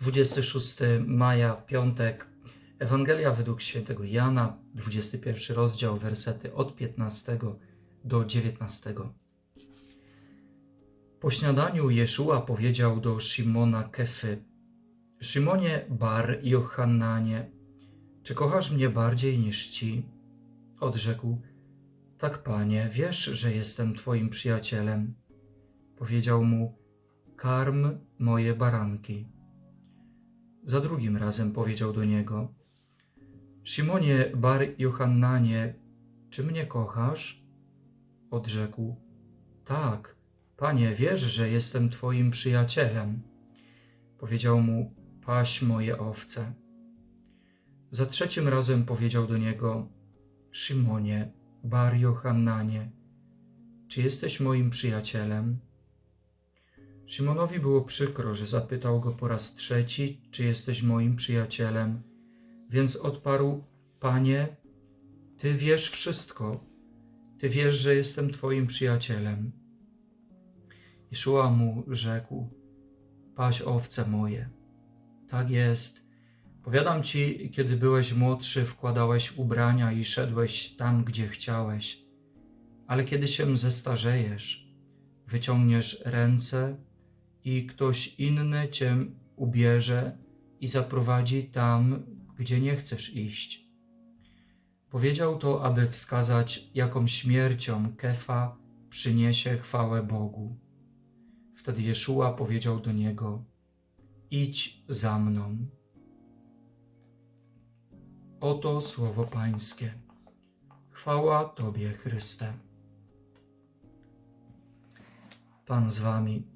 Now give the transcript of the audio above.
26 maja, piątek. Ewangelia według świętego Jana, 21 rozdział, wersety od 15 do 19. Po śniadaniu Jeszua powiedział do Szymona Kefy: Szymonie bar Johannanie, czy kochasz mnie bardziej niż ci? Odrzekł: Tak, panie, wiesz, że jestem twoim przyjacielem. Powiedział mu: Karm moje baranki. Za drugim razem powiedział do niego: Szymonie bar Johannanie, czy mnie kochasz? Odrzekł: Tak, panie, wiesz, że jestem twoim przyjacielem. Powiedział mu: Paś moje owce. Za trzecim razem powiedział do niego: Szymonie, bar Johannanie, czy jesteś moim przyjacielem? Szymonowi było przykro, że zapytał go po raz trzeci, czy jesteś moim przyjacielem, więc odparł: Panie, ty wiesz wszystko, ty wiesz, że jestem twoim przyjacielem. Jeszua mu rzekł: Paś owce moje. Tak jest. Powiadam ci, kiedy byłeś młodszy, wkładałeś ubrania i szedłeś tam, gdzie chciałeś. Ale kiedy się zestarzejesz, wyciągniesz ręce i ktoś inny cię ubierze i zaprowadzi tam, gdzie nie chcesz iść. Powiedział to, aby wskazać, jaką śmiercią Kefa przyniesie chwałę Bogu. Wtedy Jeszua powiedział do niego: Idź za mną. Oto słowo Pańskie. Chwała Tobie, Chryste. Pan z Wami.